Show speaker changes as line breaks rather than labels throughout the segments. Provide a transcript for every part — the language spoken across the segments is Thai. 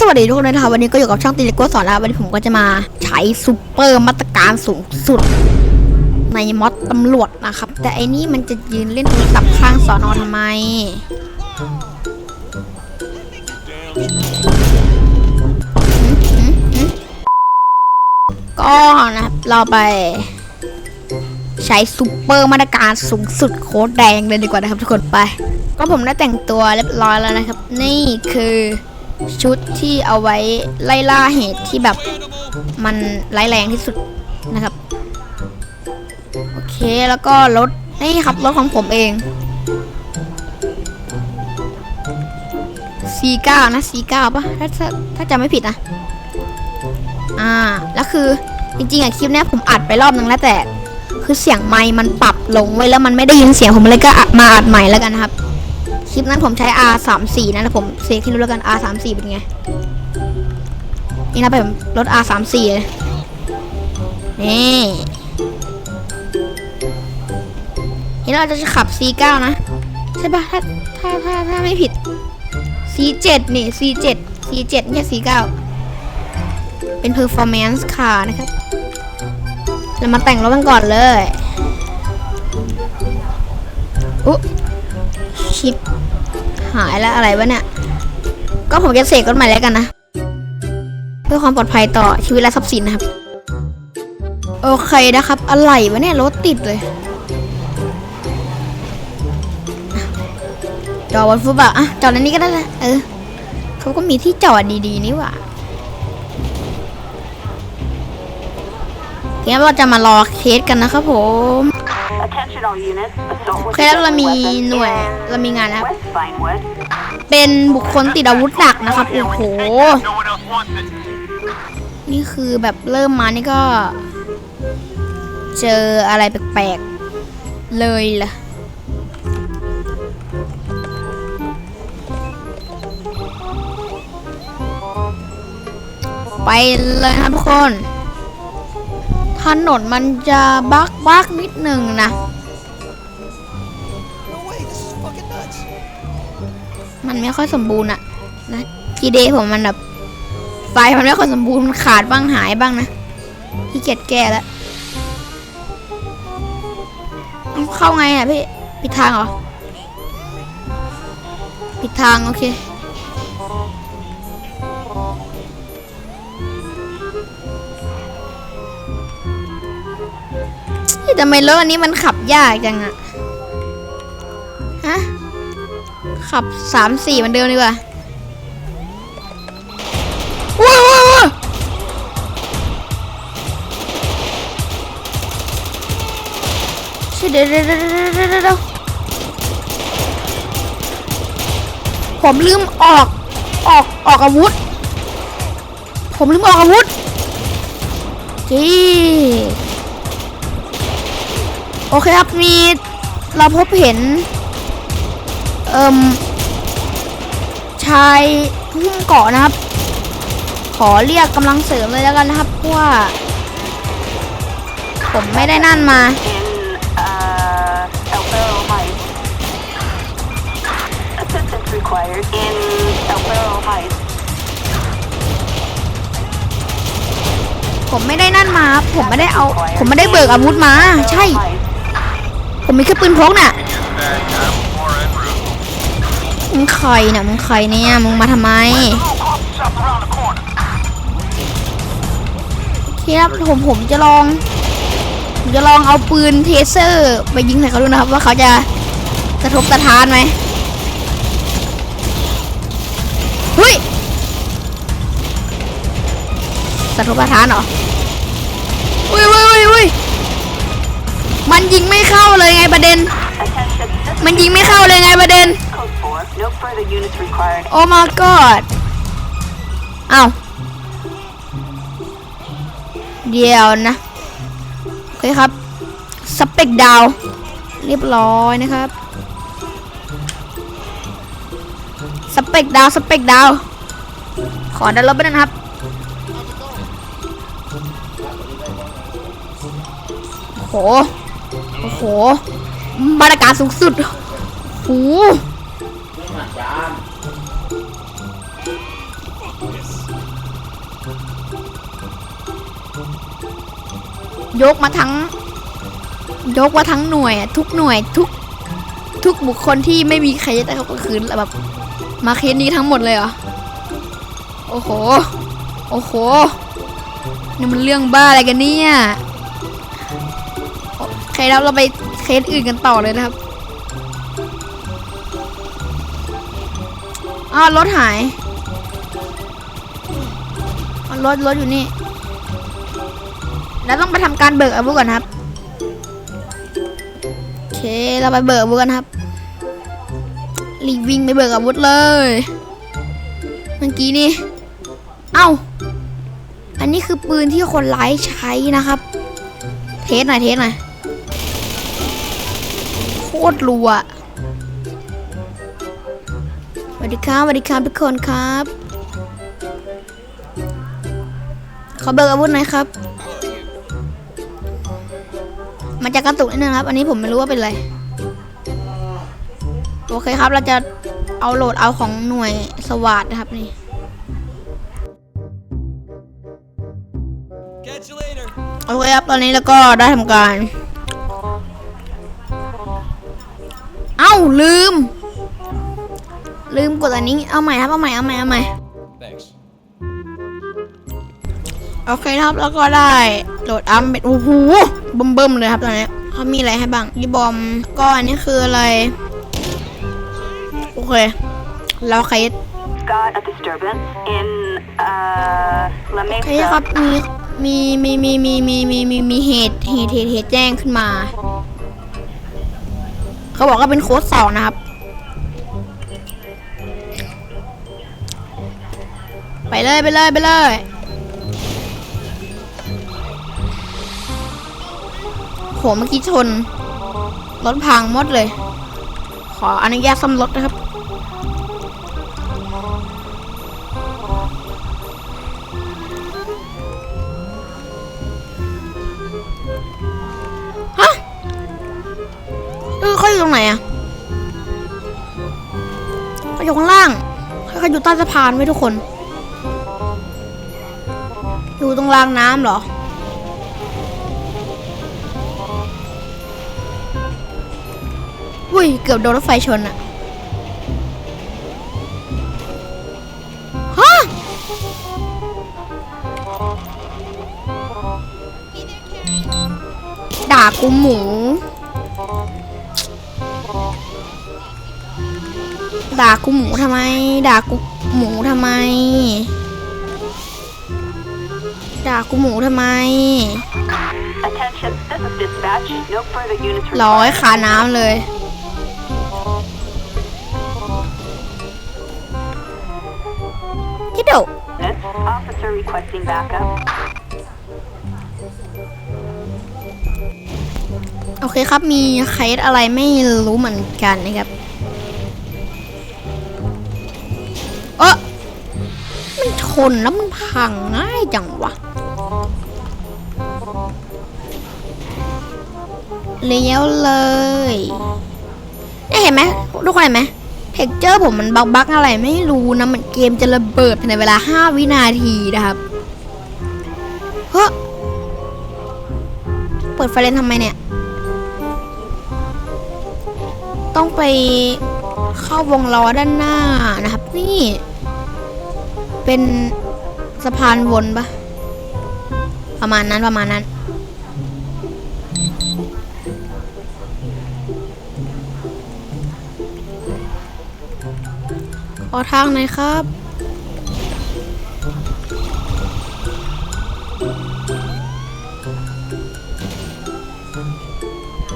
สวัสดีทุกคนนะครับวันนี้ก็อยู่กับช่องตีเลโก้สอนแล้ววันนี้ผมก็จะมาใช้ซูเปอร์มาตรการสูงสุด ในมอดตำรวจนะครับ แต่ไอ้นี่มันจะยืนเล่นโทรศัพท์ข้างสอนอทำไม ก็นะครับเราไป ใช้ซูเปอร์มาตรการสูงสุดโค้ดแดงเลยดีกว่านะครับทุกคนไป ก็ผมได้แต่งตัวเรียบร้อยแล้วนะครับ นี่คือ ชุดที่เอาไว้ไล่ล่าเหตุที่แบบมันร้ายแรงที่สุดนะครับ โอเคแล้วก็รถนี่ครับรถของผมเอง C9 นะ C9 ป่ะถ้าถ้าถ้าจำไม่ผิดนะ อ่า แล้วคือจริงๆอะคลิปนี้ผมอัดไปรอบนึงแล้วแต่ คือเสียงไมค์มันปรับลงไว้แล้วมันไม่ได้ยินเสียงผมเลยก็มาอัดใหม่แล้วกันนะครับ คลิปนั้นผมใช้ R34 นะแล้วผมเซฟที่รู้แล้วกัน R34 เป็นไง นี่นะผมรถ R34 นี่นี่เราจะขับ C9 นะ ใช่ปะถ้าถ้าถ้าถ้าไม่ผิด C7 นี่ C7 C7 ไม่ใช่ C9 เป็น performance car นะครับเรามาแต่งรถกันก่อนเลยอุ๊ ชิปหายแล้วอะไรวะเนี่ย ก็ผมจะเสกรถใหม่แล้วกันนะ เพื่อความปลอดภัยต่อชีวิตและทรัพย์สินนะครับ โอเคนะครับ อะไรวะเนี่ยรถติดเลยจอดบนฟุตบาทอะจอดในนี้ก็ได้แหละเออเขาก็มีที่จอดดีๆนี่หว่างั้นเราจะมารอเคสกันนะครับผม
Attention all units. Assault
โอ
with
เคแล้วเรา
deadly
มี
weapons
หน่วย
in
เรามีงานนะครับ
West Vinewood.
เป็นบุคคลติดอาวุธหนักนะครับ โอ้โห
No one else wants it.
นี่คือแบบเริ่มมานี่ก็ เจออะไรแปลกๆ เลยล่ะไปเลยครับทุกคน ถนนมันจะบักบักนิดหนึ่งนะ มันไม่ค่อยสมบูรณ์อะนะจีเดผมมันแบบไฟมันไม่ค่อยสมบูรณ์มันขาดบ้างหายบ้างนะที่เกียจแก้แล้วเอาเข้าไงอะพี่ปิดทางเหรอปิดทางโอเคเฮ้ยทำไมรถอันนี้มันขับยากจังอะ ขับสามสี่เหมันเดิมดีกว่าว้าวว้าวว้าวเดี๋ยวเดี๋ยวเดี๋ยวเดี๋ยวเดี๋ยวเดี๋ยวผมลืมออกออกออกอาวุธ ผมลืมออกอาวุธจีโอเคครับมีเราพบเห็น เอิมชายหุ้มเกาะนะครับ ขอเรียกกำลังเสริมเลยแล้วกันนะครับเพราะว่า ผมไม่ได้นั่นมาผมไม่ได้นั่นมา ผมไม่ได้เอา ผมไม่ได้เบิกอาวุธมา ใช่ ผมมีแค่ปืนพกน่ะ มึงใครเนี่ยมึงใครเนี่ยมึงมาทำไม
Shop around the corner.
ครับผมผมจะลองผมจะลองเอาปืนเทเซอร์ไปยิงใส่เขาดูนะครับ ว่าเขาจะสะทบสะทานไหมเฮ้ยสะทบสะทานเหรออุ้ยอุ้ยอุ้ยอุ้ยมันยิงไม่เข้าเลยไงประเด็น มันยิงไม่เข้าเลยไงประเด็น
No further units required.
โอ้ my god อ้าว เดี๋ยวนะ โอเคครับ สเปกดาว เรียบร้อยนะครับ สเปกดาว สเปกดาว ขอดันลบไปนนะครับ โอ้โห โอ้โห มาตรการสูงสุด โอ้โห ยกมาทั้ง ยกมาทั้งหน่วย ทุกหน่วยทุกทุกบุคคลที่ไม่มีใครจะได้เข้าก็คือแบบ มาเคสนี้ทั้งหมดเลยเหรอ โอ้โห โอ้โห นี่มันเรื่องบ้าอะไรกันเนี่ยโอเคแล้วเราไปเคสอื่นกันต่อเลยนะครับอ้าวรถหายรถรถอยู่นี่ แล้วต้องไปทำการเบิกอาวุธก่อนครับโอเคเราไปเบิกอาวุธกันครับรีวิ่งไปเบิกอาวุธเลยเมื่อกี้นี่เอ้าอันนี้คือปืนที่คนร้ายใช้นะครับ เทสหน่อยเทสหน่อยโคตรรัวสวัสดีครับสวัสดีครับทุกคนครับ ขอเบิกอาวุธหน่อยครับ มันจะกระตุกนิดนึงครับ อันนี้ผมไม่รู้ว่าเป็นอะไร โอเคครับ เราจะเอาโหลดเอาของหน่วยสวาดนะครับนี่ โอเคครับ ตอนนี้แล้วก็ได้ทำการ เอ้าลืม ลืมกดอันนี้ เอาใหม่ครับ เอาใหม่ เอาใหม่ เอาใหม่ โอเคครับแล้วก็ได้โหลดอัมเป็นโอ้โหเบิ่มๆเลยครับตอนนี้เขามีอะไรให้บ้างยีบอมก็อันนี้คืออะไร โอเคแล้วใคร
Got a disturbance in uh La
โอเค
Mesa.
ครับมีมีมีมีมีมีมีมีเหตุเหตุเหตุเหตุแจ้งขึ้นมา เขาบอกว่าเป็นโค้ดสองนะครับไปเลยไปเลยไปเลย หเมื่อกี้ชน รถพังหมดเลย ขออนุญาตซ่อมรถนะครับ ฮะเออเขาอยู่ตรงไหนอะเขาอยู่ข้างล่างเขาอยู่ใต้สะพานไว้ทุกคน อยู่ตรงรางน้ำเหรอ ยเกือบโดนรถไฟชนอะฮะด่ากูหมู ด่ากูหมูทำไม ด่ากูหมูทำไม ด่ากูหมูทำไม
Attention, this is dispatch. No further units
ร้อย
required.
ขาน้ำเลย คิดดู
Officer requesting backup.
โอเคครับ มีเคสอะไรไม่รู้เหมือนกันนะครับ เออมันชนแล้วมันพังง่ายจังวะ เลี้ยวเลยเนี่ยเห็นไหมทุกคนเห็นไหม เท็กเจอร์ผมมันบักบักอะไรไม่รู้นะมันเกมจะระเบิดภายในเวลา 5 วินาทีนะครับเฮ้เปิดไฟเลนทำไมเนี่ย ต้องไปเข้าวงล้อด้านหน้านะครับ นี่ เป็นสะพานวนปะประมาณนั้นประมาณนั้น อทางหน่อยครับ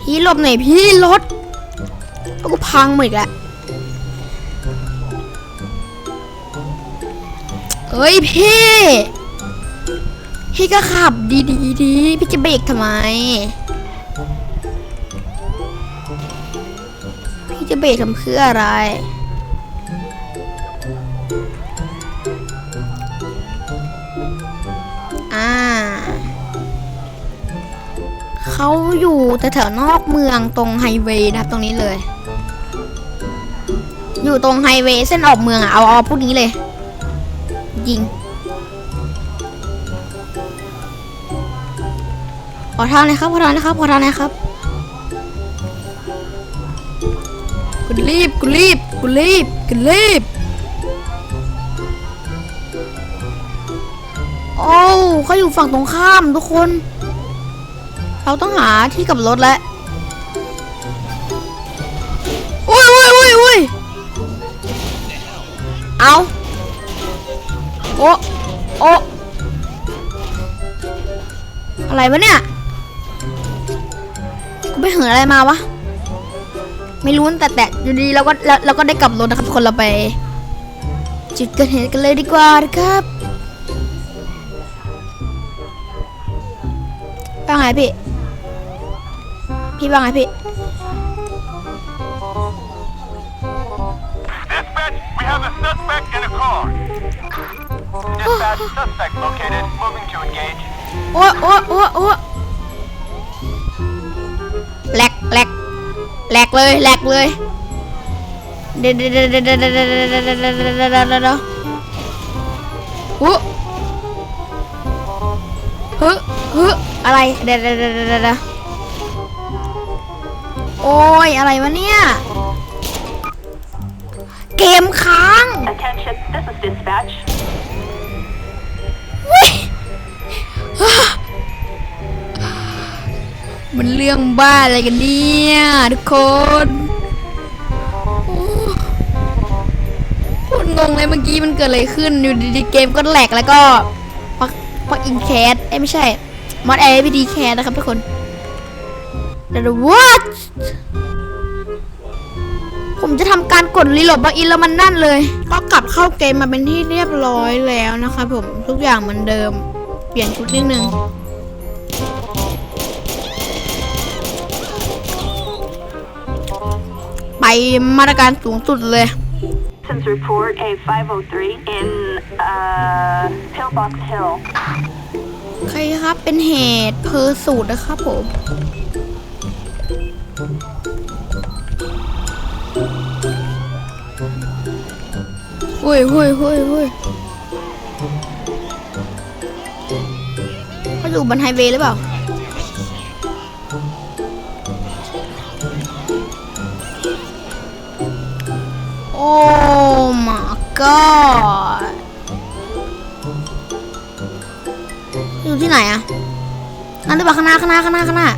พี่หลบหน่อยพี่รถก็พังหมดอีกแล้วเอ้ยพี่ พี่ก็ขับดีดีๆดีพี่จะเบรกทำไม พี่จะเบรกทำเพื่ออะไร เขาอยู่แถวๆนอกเมืองตรงไฮเวย์นะครับตรงนี้เลย อยู่ตรงไฮเวย์เส้นออกเมืองอะเอาเอาพวกนี้เลย ยิงขอทางน่อยครับขอทางนะครับขอทางน่อยครับกูรีบกูรีบกูรีบกูรีบโอ้เขาอยู่ฝั่งตรงข้ามทุกคน เราต้องหาที่กลับรถแล้วอุ้ยอุ้ยอุ้ยอุ้ยเอาโอ้โอ้อะไรวะเนี่ย กูไปเหินอะไรมาวะ ไม่รู้แต่แต่อยู่ดีเราก็เราก็ได้กลับรถนะครับคนเราไป จุดเกิดเหตุกันเลยดีกว่านะครับว่าไงพี่ พี่ว่าไงพี่
Dispatch, we have a suspect in a car. Dispatch, suspect located, moving to engage.
โอ้โอ้โอ้โอ้แหลกแหลกแหลกเลยแหลกเลยเดี๋ยวเดี๋ยวเดี๋ยวเดี๋ยวเดี๋ยวเดี๋ยวเดี๋ยวโอ้ฮึฮึอะไรเดี๋ยวเดี๋ยวเดี๋ยว โอ้ยอะไรวะเนี่ย เกมค้าง
Attention, this is dispatch.
เว้ยมันเรื่องบ้าอะไรกันเนี่ยทุกคนโอ้โคตรงงเลยเมื่อกี้มันเกิดอะไรขึ้น อยู่ดีๆเกมก็แหลกแล้วก็พักพักอินแคสเอ้ยไม่ใช่ มอดแอร์พีดีแคสนะครับทุกคน เดี๋ยว what ผมจะทำการกดรีโหลดบล็อกอินแล้วมันนั่นเลย ก็กลับเข้าเกมมาเป็นที่เรียบร้อยแล้วนะครับผมทุกอย่างเหมือนเดิม เปลี่ยนชุดนิดนึงไปมาตรการสูงสุดเลย
Since report a 503 in uh, Pillbox Hill.
ใครครับเป็นเหตุเพอร์สูตรนะครับผม หุ้ยหุ้ยหุ้ยหุ้ยเขาอยู่บนไฮเวย์หรือเปล่าโอ้ my god อยู่ที่ไหนอะนั่นหรือเปล่าข้างหน้าข้างหน้าข้างหน้าข้างหน้า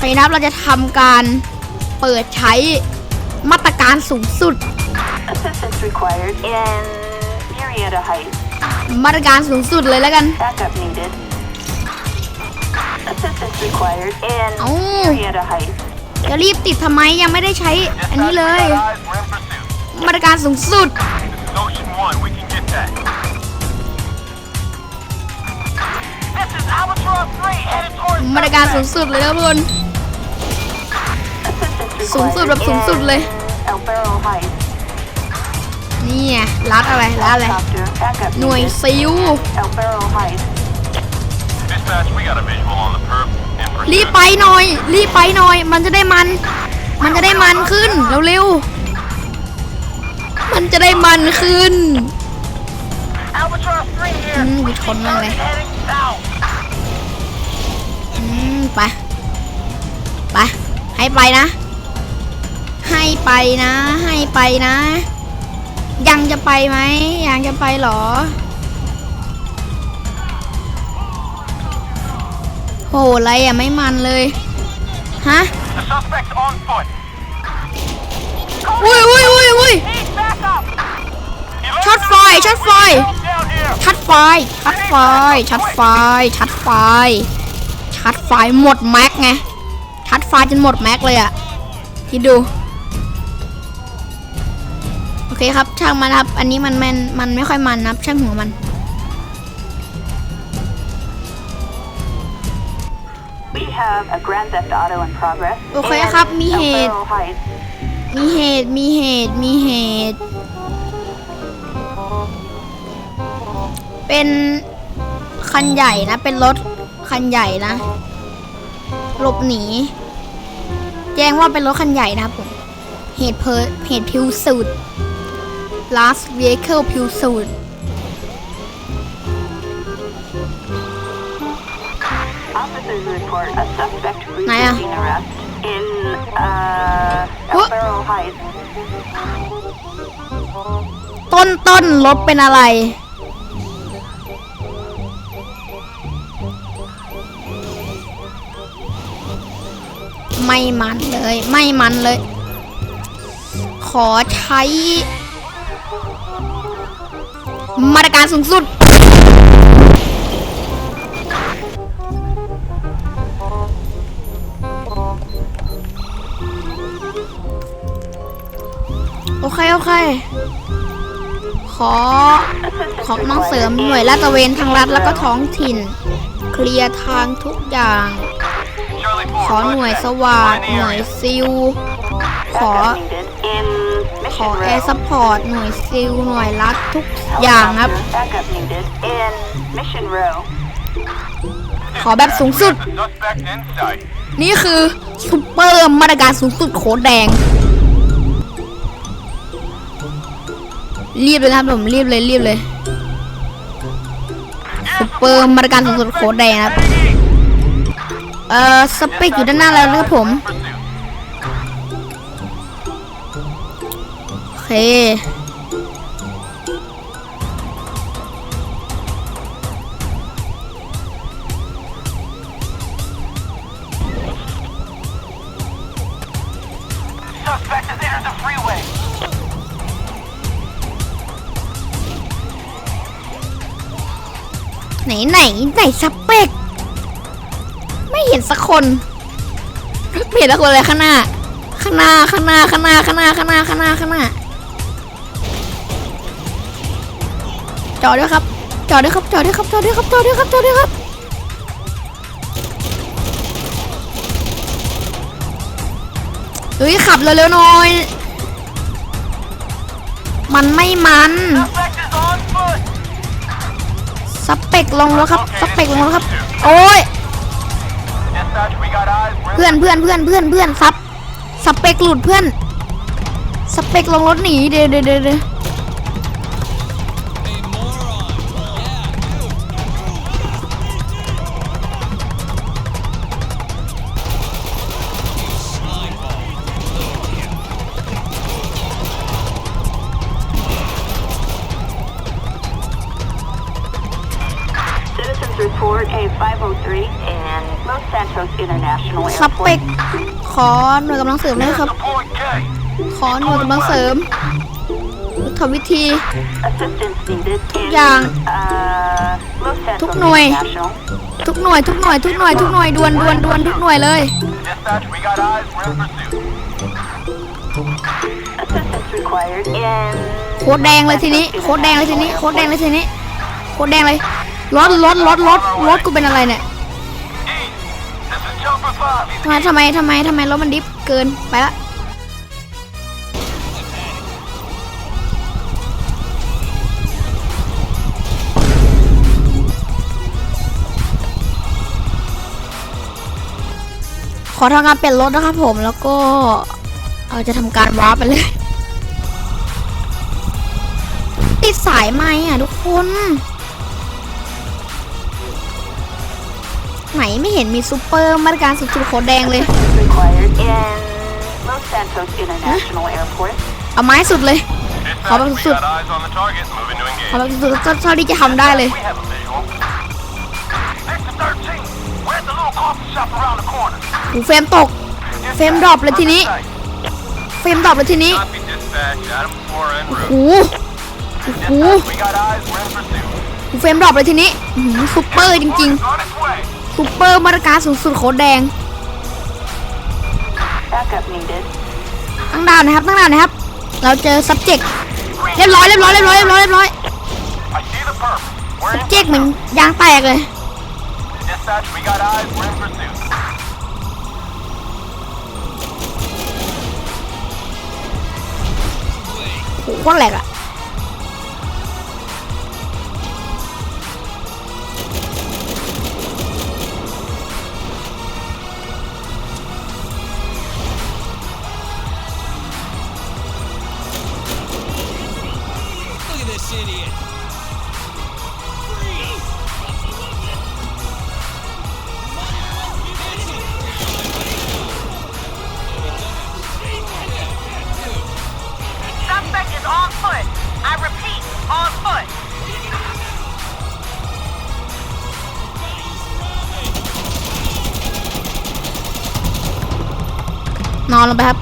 ใครนับเราจะทำการเปิดใช้มาตรการสูงสุด
Assistance required in Murrieta Heights.
มาตรการสูงสุดเลยแล้วกัน
Backup needed. Assistance required in
Oh.
Murrieta Heights.
จะรีบติดทำไมยังไม่ได้ใช้อัน
Dispatch,
นี้เล
we
ย
got eyes. We're in pursuit.
มาตรการสูงสุด
This is Ocean One. We can get that. This is Albatross 3 headed towards
มาตรการสูงสุดเลยนะทุกคน
Assistance
สูงสุด
required
แบบสูงสุดเลย
in El Barrel Heights.
นี่ไงรัดอะไรรัดอะไร
Helicopter backup
หน่วย
needed.
ซิล
El Barrel Heights.
Dispatch, we got a visual on the perp. In pursuit.
รีบไปหน่อย รีบไปหน่อย มันจะได้มัน มันจะได้มันขึ้นเร็วๆ มันจะได้มันขึ้น
Albatross 3 here.
อืมกูชนมากเลย
Heading south.
อืมไป ไป ให้ไปนะ ให้ไปนะ ให้ไปนะ ยังจะไปไหมยังจะไปเหรอโหอะไรอะไม่มันเลย ฮะ
The suspect's on foot.
อุ้ยอุ้ยอุ้ยอุ้ย
Need backup. He
ช็อตไฟช็อตไฟ
down here.
ชัดไฟชัดไฟชัดไฟชัดไฟชัดไฟหมดแม็กไงชัดไฟจนหมดแม็กเลยอะคิดดูโอ เคครับช่างมันครับ อันนี้มันมันมันไม่ค่อยมันนะครับ ช่างหัวมัน
We have a Grand Theft Auto in progress.
โอเค
in
ครับ มีเห
El
ตุ
Barrel Heights.
มีเหตุ มีเหตุ มีเหตุ เป็นคันใหญ่นะ เป็นรถคันใหญ่นะ หลบหนี แจ้งว่าเป็นรถคันใหญ่นะครับผม เหตุเพอเหตุพิวสุด
เ last
vehicle pursuit
Officers report a suspect
Này à?
resisting arrest in uh,
Ủa?
El Barrel Heights.
ต้นต้นรถเป็นอะไร ไม่มันเลย ไม่มันเลย ขอใช้ มาตรการสูงสุด โอเค โอเค ขอ ของน้องเสริมหน่วยลาดตระเวนทางรัฐแล้วก็ท้องถิ่น เคลียร์ทางทุกอย่าง ขอหน่วยสวัสดหน่วยซิล ขอ อแอร์ซัพพอร์ตหน่วยซิลหน่วยรัฐทุกอย่างครับ ขอแบบสูงสุด นี่คือซุปเปอร์มาตรการสูงสุดโคดแดง รีบเลยครับผมรีบเลยรีบเลยซุปเปอร์มาตรการสูงสุดโคดแดงครับ เอ่อสเปคอยู่ด้านหน้าแล้วนะครับผม เคไหนไหนไหนสเปกไม่เห็นสักคน ไม่เห็นสักคนเลยข้างหน้า ข้างหน้าข้างหน้าข้างหน้าข้างหน้าข้างหน้าข้างหน้าข้างหน้า จอดด้วยครับ จอดด้วยครับ จอดด้วยครับ จอดด้วยครับ จอดด้วยครับ จอดด้วยครับ เฮ้ย ขับเร็วๆหน่อย มันไม่มัน สเปกลงแล้วครับ สเปกลงแล้วครับ โอ้ย เพื่อนเพื่อนเพื่อนเพื่อนเพื่อนซับ สเปกหลุดเพื่อน สเปกลงรถหนีเดี๋ยวเดี๋ยวเดี๋ยว สเปก
Airport.
ขอหน่วยกำลังเสริมเลยครับ
Deploy K.
ขอหน่วยกำลังเสริมยุทธวิธี
Assistance needed in
อย่าง
uh, Los
ทุก
Santos
หน่วย
International.
ทุกหน่วย ทุกหน่วย ทุกหน่วย ทุกหน่วยด่วนด่วนด่วนทุกหน่วยเลย
Dispatch, we got eyes. We're in pursuit.
Assistance required in
โคตรแดงเลยทีนี้ โคตรแดงเลยทีนี้ โคตรแดงเลยทีนี้ โคตรแดงเลยรถรถรถรถรถกูเป็นอะไรเนี่ย ทำไมทำไมทำไมทำไมรถมันดิฟเกินไปละขอทำการเปลี่ยนรถนะครับผมแล้วก็เราจะทำการวาร์ปไปเลย ติดสายไหมอะทุกคน ไหนไม่เห็นมีซูเปอร์มาตรการสุดๆโคดแดงเลย
assistance required in Los Santos International Airport.
เอาไม้สุดเลย
Dispatch,
How about
we
suit?
got eyes on the target. Moving to
เอา
engage.
แบบสุดๆก็เท่าที่จะทำได้เลย
We have a visual. Sector 13. We're at the little coffee shop around the corner.
หูเฟรมตก เฟรมดรอปเลยทีนี้ เฟรมดรอปเลยทีนี้
Copy dispatch. Adam 4 en route.
หูหู
Dispatch, we got eyes. We're in pursuit.
หูเฟรมดรอปเลยทีนี้อื้อหือซุปเปอร์จริง
On its way.
ๆ ซุปเปอร์มาตรการสูงสุดโคดแดง
Backup needed.
ตั้งดาวนะครับตั้งดาวนะครับ เราเจอ subject เรียบร้อยเรียบร้อยเรียบร้อยเรียบร้อยเรียบร้อย
I see the perp. We're in
subject เหมือนยางแตกเลย
dispatch. We got eyes. We're in pursuit.
โหโคตรแหลกอะ อนลงไปครับ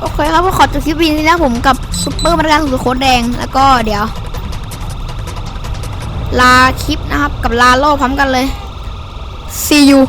โอเคครับก็ขอจบคลิปวิดีโอนี้นะผมกับซุปเปอร์มาตรการสุดโคตรแดงแล้วก็เดี๋ยว ลาคลิปนะครับ กับลาโลกพร้อมกันเลย see you